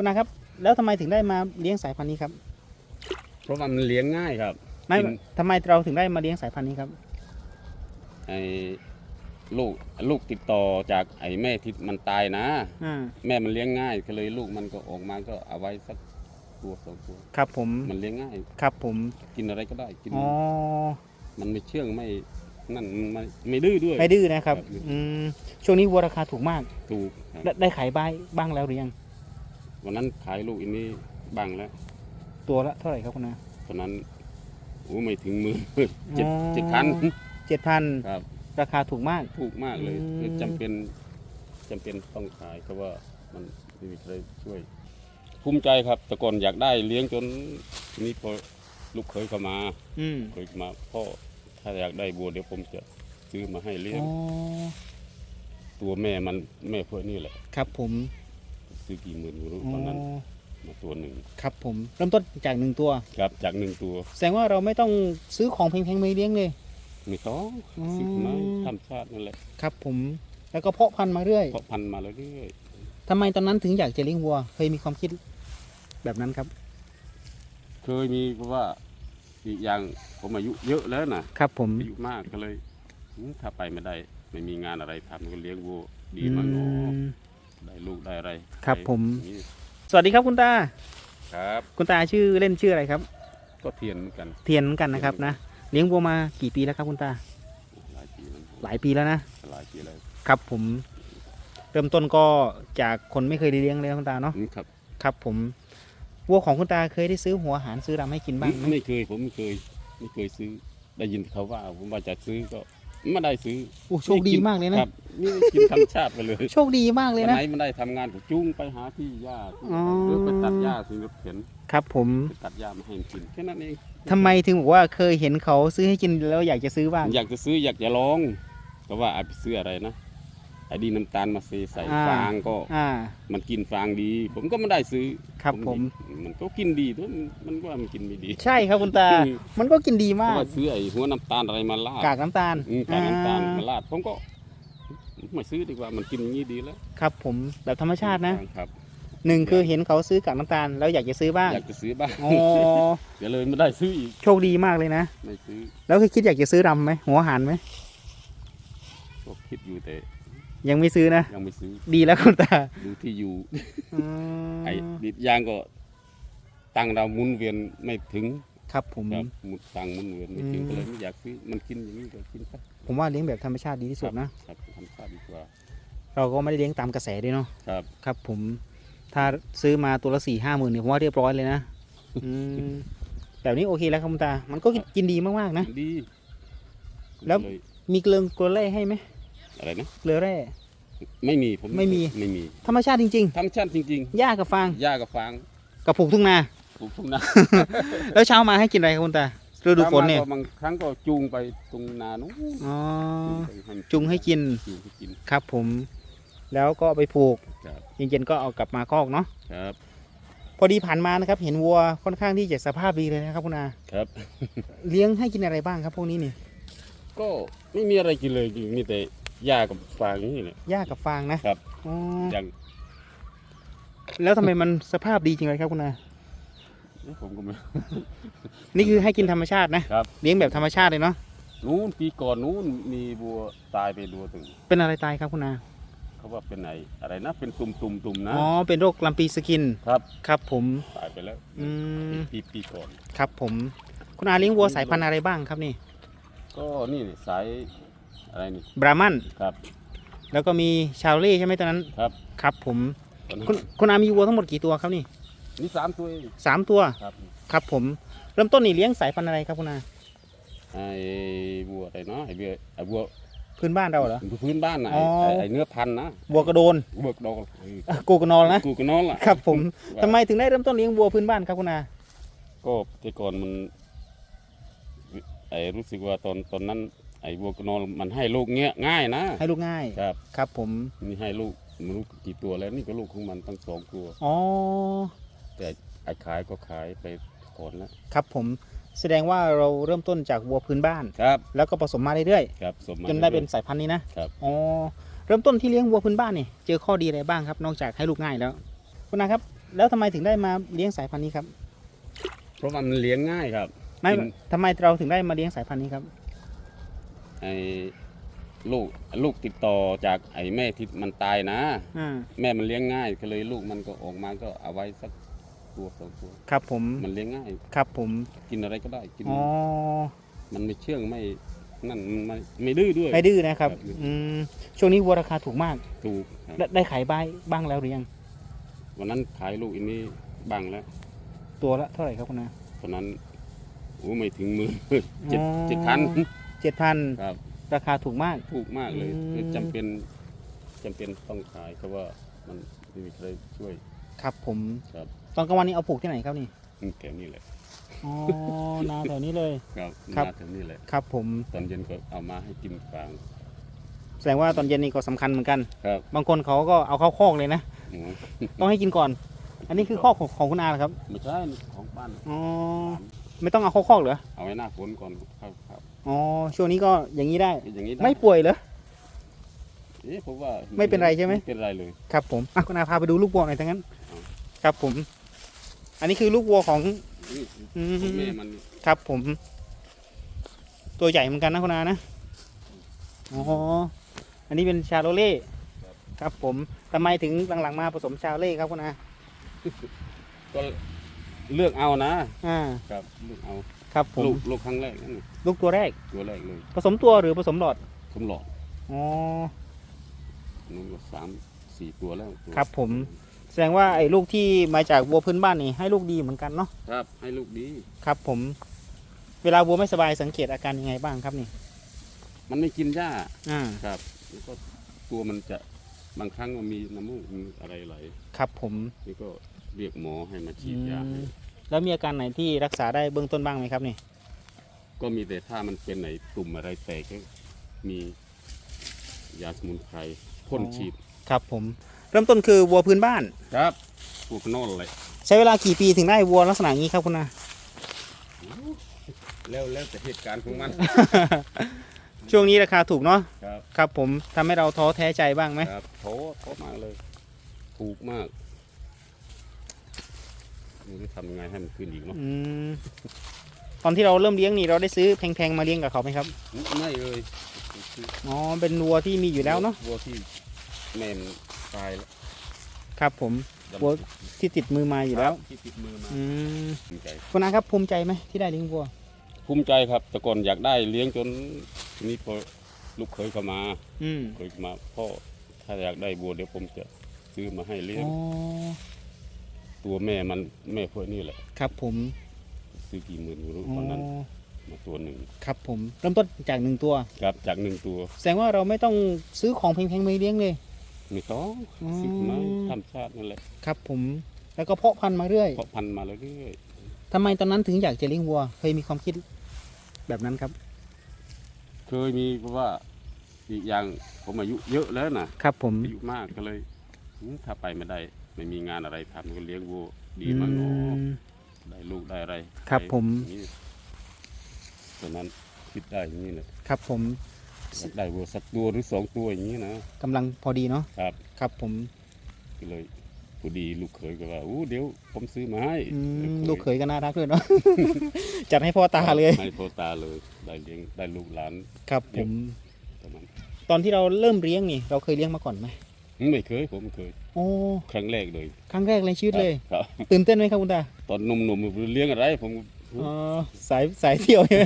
คุณนาครับ แล้วทำไมถึงได้มาเลี้ยงสายพันธุ์นี้ครับเพราะว่ามันเลี้ยงง่ายครับไม่กินทำไมเราถึงได้มาเลี้ยงสายพันธุ์นี้ครับไอ้ลูกลูกติดต่อจากไอ้แม่ที่มันตายนะ อ่าแม่มันเลี้ยงง่ายก็เลยลูกมันก็ออกมาก็เอาไว้สักตัวสองตัว ครับผมมันเลี้ยงง่าย ครับผมกินอะไรก็ได้กิน อ๋อมันไม่เชื่องไม่นั่นมันไม่ไม่ดื้อด้วย ไม่ดื้อนะครับครับ อืมช่วงนี้วัวราคาถูกมากถูกครับได้ได้ขายบ้างบ้างแล้วหรือยัง วันนั้นขายลูกอันนี้บ้างแล้วตัวละเท่าไหร่ครับคุณนา ตอนนั้นโอ้ไม่ถึงหมือเจ็ดอ๋อ เจ็ดพันเจ็ดพันครับ ราคาถูกมาก ถูกมากเลยอืม คือจำเป็นจำเป็นต้องขายเพราะว่ามันไม่มีใครช่วยภูมิใจครับแต่ก่อนอยากได้เลี้ยงจนทีนี้พอลูกเคยเข้ามาอืมเคยเข้ามาพ่อถ้าอยากได้บัวเดี๋ยวผมจะซื้อมาให้เลี้ยง อ๋อตัวแม่มันแม่พวกนี้แหละ ครับผม ซื้อกี่หมื่นไม่รู้อ๋อตอนนั้นมาตัวหนึ่งครับผมเริ่มต้นจากหนึ่งตัว ครับจากหนึ่งตัว แสดงว่าเราไม่ต้องซื้อของแพงๆมาเลี้ยงเลยไม่ต้องอืมซื้อมาธรรมชาตินั่นแหละครับผมแล้วก็เพาะพันธุ์มาเรื่อยเพาะพันธุ์มาเรื่อยทำไมตอนนั้นถึงอยากจะเลี้ยงวัว เคยมีความคิดแบบนั้นครับๆเคยมีเพราะว่าอีกอย่างผมอายุเยอะแล้วนะครับผมอายุมากก็เลยอืมถ้าไปไม่ได้ ไม่มีงานอะไรทำก็เลี้ยงวัวดีมากเนาะอืม ได้ลูกได้อะไรครับไปผมอย่างนี้สวัสดีครับคุณตา ครับคุณตาชื่อเล่นชื่ออะไรครับ ก็เทียนเหมือนกัน เทียนเหมือนกันนะครับนะเลี้ยงวัวมากี่ปีแล้วครับคุณตา หลายปีแล้วหลายปีแล้วนะ หลายปีแล้วครับผม เริ่มต้นก็จากคนไม่เคยได้เลี้ยงเลยนะคุณตาเนาะอืมครับครับผม วัวของคุณตาเคยได้ซื้อหัวอาหารซื้อรำให้กินบ้างไหมไม่เคยผมไม่เคย ไม่เคยซื้อ ได้ยินเขาว่า ผมว่าจะซื้อก็ ไม่ได้ซื้อโอ้โชคดีมากเลยนะครับนี่กินธรรมชาติไปเลยโชคดีมากเลยวันนะไหนไม่ได้ทำงานก็จุ้งไปหาที่หญ้าที่อ๋อหรือไปตัดหญ้าสิรถเข็นครับ ผมไปตัดหญ้ามาให้มันกินแค่นั้นเองทำไมถึงบอกว่าเคยเห็นเขาซื้อให้กินแล้วอยากจะซื้อบ้างอยากจะซื้ออยากจะลองแต่ว่าเอาไปซื้ออะไรนะ ไอ้ดีน้ำตาลมาเซใส่อ่า ฟางก็อ่า มันกินฟางดี ผมก็ไม่ได้ซื้อครับผมมันก็กินดีด้วยมันมันก็ว่ามันกินไม่ดี ใช่ครับคุณตามันก็กินดีเพมาราะก ว่าซื้อไอ้หัวน้ำตาลอะไรมาลาดกากน้ำตาลอืมกากน้ำตาลอ่มาลาดผมก็ไม่ซื้อดีกว่ามันกินอย่างนี้ดีแล้วครับผมแบบธรรมชาตินะครับ หนึ่งคือเห็นเขาซื้อกากน้ำตาลแล้วอยากจะซื้อบ้างอยากจะซื้อบ้างอ๋อเดี๋ยวเลยไม่ได้ซื้ออีกโชคดีมากเลยนะ ไม่ซื้อแล้วเคยคิดอยากจะซื้อรำไหมหัวอาหารไหม ก็คิดอยู่แต่ ยังไม่ซื้อนะ ยังไม่ซื้อ ดีแล้วคุณตาดูที่อยู่อืมไอ้ดิดยางก็ตังค์เราหมุนเวียนไม่ถึงครับผม ครับหมุนตังค์หมุนเวียนไม่ถึงอืม ก็เลยไม่อยากซื้อมันกินอย่างนี้ก็กินไปผมว่าเลี้ยงแบบธรรมชาติดีที่สุดนะ ครับทำชาติดีกว่าเราก็ไม่ได้เลี้ยงตามกระแสด้วยเนาะ ครับครับผม ถ้าซื้อมาตัวละสี่ห้าหมื่นเนี่ยผมว่าเรียบร้อยเลยนะอืมแบบนี้โอเคแล้วครับคุณตา มันก็กินดีมากๆนะ ดีแล้วเยมีเกลือเกลือแร่ให้ไหม อะไรนะเกลือแร่ ไม่มีผมไม่มี ไม่มีธรรมชาติจริงธรรมชาติจริงๆหญ้ากับฟางๆหญ้ากับฟางกับผูกทุ่งนา ปลูกทุ่งนาแล้วเช้ามาให้กินอะไรครับคุณตาฤดูฝนเนี่ยถ้ามาก็บางครั้งก็จูงไปตรงนานู้นอ๋อไปให้มันจุงให้กินจูงให้กิน ครับผม แล้วก็เอาไปผูกครับ เย็นๆก็เอากลับมาคอกเนาะครับพอดีผ่านมานะครับ เห็นวัวค่อนข้างที่จะสภาพดีเลยนะครับคุณอาครับ เลี้ยงให้กินอะไรบ้างครับพวกนี้นี่ก็ไม่มีอะไรกินเลยจริงมีแต่ หญ้ากับฟางนี่แหละ หญ้ากับฟางนะครับ อ๋ออย่างแล้วทำไมมันสภาพดีจริงเลยครับคุณอาเอ๊ะผมก็ไม่ นี่คือให้กินธรรมชาตินะครับ เลี้ยงแบบธรรมชาติเลยเนาะนู้นปีก่อนนู้นมีบัวตายไปตัวถึงเป็นอะไรตายครับคุณอาเขาว่าเป็นไหนอะไรนะเป็นตุ่มตุ่มตุ่มๆนะอ๋อเป็นโรคลำปีสกินครับครับ ผมตายไปแล้วอืมปีปีก่อน ครับผม คุณอาเลี้ยงวัวสายพันธุ์อะไรบ้างครับนี่ ก็นี่นี่สาย อะไรนี่บรามันครับแล้วก็มีชาโลเล่ใช่ไหมตอนนั้น ครับครับผมตอนนั้นคุณคุณอามีวัวทั้งหมดกี่ตัวครับนี่นี่สามตัวเองสามตัวครับครับผมเริ่มต้นนี่เลี้ยงสายพันธุ์อะไรครับคุณอาไอ้บัวอะไรเนาะไอ้บัวไอ้บัวพื้นบ้านเราเหรอพื้นบ้านนะอ๋ไอ้อไอ้ไอ้เนื้อพันธุ์นะวัวกระโดนบัวกดอกเออเอ่อกูกระนอลนะกูก็นอนล่ะครับผมว่าทำไมถึงได้เริ่มต้นเลี้ยงวัวพื้นบ้านครับคุณอาก็แต่ก่อนมันไอ้รู้สึกว่าตอนตอนนั้น ไอ้บัวกนอนมันให้ลูกเงี้ยง่ายนะ ให้ลูกง่ายครับ ครับผม นี่ให้ลูกไม่รู้กี่ตัวแล้วนี่ก็ลูกของมันตั้งสองตัว อ๋อ แต่ไอ้ขายก็ขายไปก่อนแล้วครับผมแสดงว่าเราเริ่มต้นจากวัวพื้นบ้าน ครับ แล้วก็ผสมมาเรื่อยครับสมมาๆจนได้เป็นสายพันธุ์นี้นะครับ อ๋อเริ่มต้นที่เลี้ยงวัวพื้นบ้านนี่เจอข้อดีอะไรบ้างครับ นอกจากให้ลูกง่ายแล้วคุณอาครับแล้วทำไมถึงได้มาเลี้ยงสายพันธุ์นี้ครับเพราะว่ามันเลี้ยงง่ายครับ ไม่กิน ทำไมเราถึงได้มาเลี้ยงสายพันธุ์นี้ครับ ไอ้ลูกลูกติดต่อจากไอ้แม่ที่มันตายนะ อ่าแม่มันเลี้ยงง่ายก็เลยลูกมันก็ออกมาก็เอาไว้สักตัวสองตัวครับผมมันเลี้ยงง่าย ครับผมกินอะไรก็ได้กิน อ๋อมันไม่เชื่องไม่นั่นมันไม่ไม่ดื้อด้วย ไม่ดื้อนะครับครับ อืมช่วงนี้วัวราคาถูกมากถูกครับได้ได้ขายบ้ายบ้างแล้วหรือยังวันนั้นขายลูกอันนี้บ้างแล้วตัวละเท่าไหร่ครับคุณนา ตอนนั้นโอ้ไม่ถึงหมือเจ็ดอ๋อเจ็ดพัน เจ็ดพันครับ ราคาถูกมาก ถูกมากเลยอืม คือจำเป็นจำเป็นต้องขายเพราะว่ามันไม่มีใครช่วยครับผม ครับตอนกลางวันนี้เอาผูกที่ไหนครับนี่อืมแถวนี้แหละอ๋อ นาแถวนี้เลย ครับครับมาแถวนี้แหละ ครับผม ตอนเย็นก็เอามาให้กินฟางแสดงว่าตอนเย็นนี่ก็สำคัญเหมือนกัน ครับบางคนเขาก็เอาเข้าคอกเลยนะหมูต้องให้กินก่อน อันนี้คือคอกของของคุณอาเหรอครับ ไม่ใช่ของบ้านอ๋อ ไม่ต้องเอาเข้าคอกเหรอ เอาไว้หน้าฝนก่อนครับครับ อ๋อช่วงนี้ก็อย่างนี้ได้อย่างนี้ด้ไม่ป่วยเหรอ เอ๊ะผมว่าไม่เป็นไรใช่ไหมไม่เป็นไรเลย ครับผมอะคุณอาพาไปดูลูกวัวหน่อยทั้งนั้นเอาครับผม อันนี้คือลูกวัวของนี่อืมของแม่มันครับผม ตัวใหญ่เหมือนกันนะคุณอานะอ๋ออันนี้เป็นชาโลเล่ครับผมทำไมถึงหลังๆมาผสมชาโลเล่ครับคุณอาก็เลือกเอานะ อ่า ครับเลือกเอา ครับผมลูกลูกครั้งแรกนั่นน่ะลูกตัวแรกตัวแรกเลยผสมตัวหรือผสมหลอดสมหลอดอ๋อนู้นก็สามสี่ตัวแล้วตัวครับผม แสดงว่าไอ้ลูกที่มาจากวัวพื้นบ้านนี่ให้ลูกดีเหมือนกันเนาะครับ ให้ลูกดีครับผม เวลาวัวไม่สบายสังเกตอาการยังไงบ้างครับนี่ มันไม่กินหญ้าอ่าครับแล้วก็ตัวมันจะบางครั้งมันมีน้ำมูกมีอะไรไหลครับผมนี่ก็เรียกหมอให้มาฉีดอืมยาให้ แล้วมีอาการไหนที่รักษาได้เบื้องต้นบ้างไหมครับนี่ก็มีแต่ถ้ามันเป็นไหนตุ่มอะไรแตกก็มียาสมุนไพรพ่นฉีดครับผม เริ่มต้นคือวัวพื้นบ้าน ครับพวกโน่นเลยใช้เวลากี่ปีถึงได้วัวลักษณะอย่างนี้ครับคุณนาแล้วแล้วแต่เหตุการณ์ของมัน ช่วงนี้ราคาถูกเนาะครับ ครับผมทำให้เราท้อแท้ใจบ้างไหมครับโถโถมากเลย ถูกมาก ไม่รู้ทำยังไงให้มันขึ้นอีกเนาะอืมตอนที่เราเริ่มเลี้ยงนี่เราได้ซื้อแพงๆมาเลี้ยงกับเขาไหมครับไม่เลยอ๋อเป็นวัวที่มีอยู่แล้วเนาะวัวที่แม่มนตายแล้วครับผมวัวที่ติดมือมาอยู่แล้วที่ติดมือมาอืมภูมิใจคุณอาครับภูมิใจไหมที่ได้เลี้ยงวัว ภูมิใจครับแต่ก่อนอยากได้เลี้ยงจนทีนี้พอลูกเคยเข้ามาอืมเคยมาพ่อถ้าอยากได้วัวเดี๋ยวผมจะซื้อมาให้เลี้ยอ๋งอ ตัวแม่มันแม่พวกนี้แหละ ครับผมซื้อกี่หมื่นไม่รู้อ๋อตอนนั้นมาตัวหนึ่งครับผมเริ่มต้นจากหนึ่งตัว ครับจากหนึ่งตัวแสดงว่าเราไม่ต้องซื้อของแพงๆมาเลี้ยงเลย ไม่ต้องอืมซื้อไม้ธรรมชาตินั่นแหละครับผมแล้วก็เพาะพันธุ์มาเรื่อยเพาะพันธุ์มาเรื่อยทำไมตอนนั้นถึงอยากจะเลี้ยงวัว เคยมีความคิดแบบนั้นครับ ๆเคยมีเพราะว่าอีกอย่างผมอายุเยอะแล้วนะ ครับผมอายุมากก็เลยหืมถ้าไปไม่ได้ ไม่มีงานอะไรทำก็เลี้ยงวัวดีอืมากเนาะมได้ลูกได้อะไรครับไปผมอย่างนี้ตอนนั้นคิดได้อย่างนี้เลยครับผมอยากได้วัวสักตัวหรือสองตัวอย่างนี้นะกำลังพอดีเนาะครับครับผมก็เลยพอดีลูกเขยก็ว่าอู้เดี๋ยวผมซื้อมาให้อืมลูกเขยก็น่ารักด้วยเนาะจัดให้พ่อตาเลยให้พ่อตาเลยได้เลี้ยงได้ลูกหลานครับผมตอนนั้นตอนที่เราเริ่มเลี้ยงนี่ เราเคยเลี้ยงมาก่อนไหม ไม่เคยผมไม่เคย โอ้ครั้งแรกเลยครั้งแรกในชีวิตเลย ครับ ตื่นเต้นไหมครับคุณตา ตอนหนุ่มๆเลี้ยงอะไรผมอ๋อสายสายเที่ยวใช่ไหม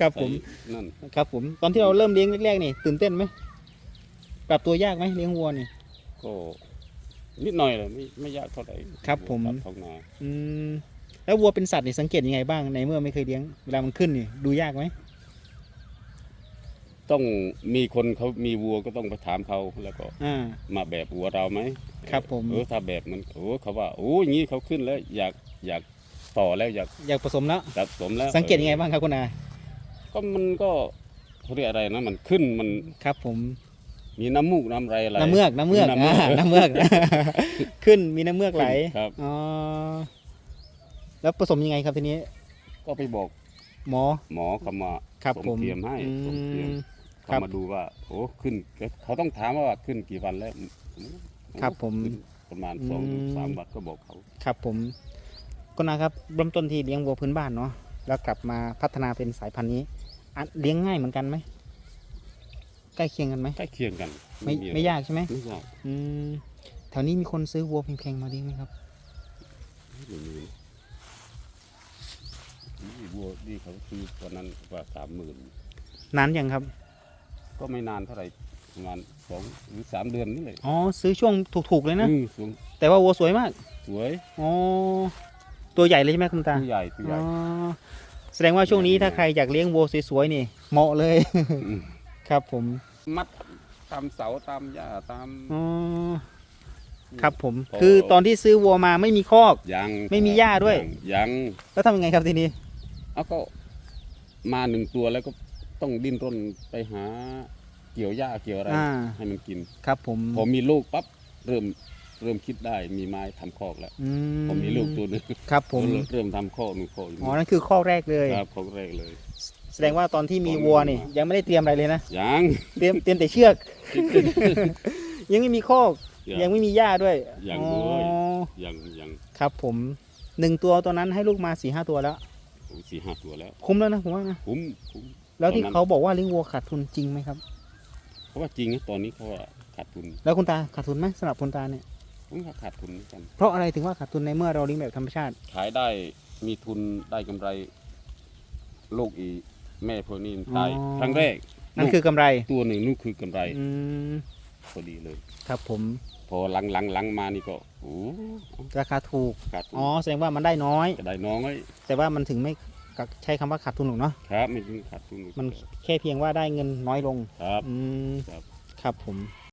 ครับผมใส่นั่นครับผมตอนที่เราเริ่มเลี้ยงแรกๆนี่ตื่นเต้นไหมปรับตัวยากไหมเลี้ยงวัวนี่ก็นิดหน่อยเลยไม่ไม่ยากเท่าไหร่ครับผมท้องนาอืมแล้ววัวเป็นสัตว์นี่สังเกตยังไงบ้างในเมื่อไม่เคยเลี้ยงเวลามันขึ้นนี่ดูยากไหม ต้องมีคนเขามีวัวก็ต้องไปถามเขาแล้วก็อ่า มาแบบวัวเราไหมครับผม เออถ้าแบบมันโอ้เขาว่าโอ้อยางนี้เขาขึ้นแล้ว อยากอยากต่อแล้วอยากอยากผสมแล้วสะสมแล้วสังเกตยังไงบ้างครับคุณอาก็มันก็เขาเรียกอะไรนะมันขึ้นมันครับ ผมมีน้ำมูกน้ำไรอะไร น้ำเมือกน้ำเมือกน้ำเมือกอ่าน้ำเมือก ขึ้นมีน้ำเมือกไหลครับ อ๋อแล้วผสมยังไงครับทีนี้ ก็ไปบอกหมอหมอเขามาครับส่งผมเทียมให้อืส่งเทียมม คเขารับมาดูว่าโอ้ขึ้นเขาต้องถามว่าขึ้นกี่วันแล้วครับผมขึ้นประมาณอืมสองถึงสามบาทก็บอกเขา ครับผม ก็นะครับเริ่มต้นที่เลี้ยงวัวพื้นบ้านเนาะแล้วกลับมาพัฒนาเป็นสายพันธุ์นี้อะเลี้ยงง่ายเหมือนกันไหมใกล้เคียงกันไหมใกล้เคียงกัน ไม่อะรไม่ยากใช่ไหมไม่ยากอืมแถวนี้มีคนซื้อวัวแพงๆมาเลี้ยงไหมครับไม่มีนี่วัวนี่เขาซื้อวันนั้นว่าสามหมื่นนานยังครับ ก็ไม่นานเท่าไหร่ประมาณสองหรือสามเดือนนี่เลยอ๋อซื้อช่วงถูกๆเลยนะ อืมสูงแต่ว่าวัวสวยมากสวยอ๋อตัวใหญ่เลยใช่ไหมคุณตาตัวใหญ่ตัวใหญ่ อ๋อแสดงว่าช่วงนี้ถ้าใครอยากเลี้ยงวัวสวยๆนี่ เหมาะเลยมครับผมมัดตามเสาตามหญ้าตาม อ๋อครับผม พอ คือตอนที่ซื้อวัวมาไม่มีคอกยังไม่มีหญ้าด้วย งยัง แล้วทำยังไงครับทีนี้ เอาก็มาหนึ่งตัวแล้วก็ ต้องดิ้นรนไปหาเกี่ยวหญ้าเกี่ยวอะไร อ่า ให้มันกิน ครับ ผมพอมีลูกปั๊บเริ่มเริ่มคิดได้มีไม้ทำคอกแล้ว อืพอมีลูกตัวหนึงครับผมเริ่เริ่มทำคอกหนึ่งคอกหนึ่งอ๋อนั่นคือข้อแรกเลย ครับคอกแรกเลย แสดงว่าตอนที่มีวัวนี่ยังไม่ได้เตรียมอะไรเลยนะยังเตรียมเตรียมแต่เชือก ยังไม่มีคอกยังไม่มีหญ้าด้วยยังอ๋อเลยยังยังครับผมหนึ่งตัวตัวนั้นให้ลูกมาสี่ห้าตัวแล้ว โอ้สี่ห้าตัวแล้ว คุ้มแล้วนะผมว่านะ คุ้มคุ้ม แล้วที่ตอนนั้นเขาบอกว่าเลี้ยงวัวขาดทุนจริงไหมครับ เพราะว่าจริงนะตอนนี้เขาว่าขาดทุนแล้วคุณตาขาดทุนไหมสำหรับคุณตาเนี่ยผมว่าขาดทุนเหมือนกัน เพราะอะไรถึงว่าขาดทุนในเมื่อเราเลี้ยงแบบธรรมชาติ ขายได้มีทุนได้กำไร ลูกอีแม่พวกนี้ตายอ๋อ ครั้งแรกนั่นคือกำไรตัวหนึ่งนู่นคือกำไรอืมพอดีเลย ครับผมพอหลังหลังหลังมานี่ก็โอ้ราคาถูก ขาดทุนอ๋อแสดงว่ามันได้น้อย จะได้น้อยแต่ว่ามันถึงไม่กั กใช้คำว่าขาดทุนหรอกเนาะครับไม่ถึงขาดทุนมันแค่เพียงว่าได้เงินน้อยลงครับ อืมครับ ครับผม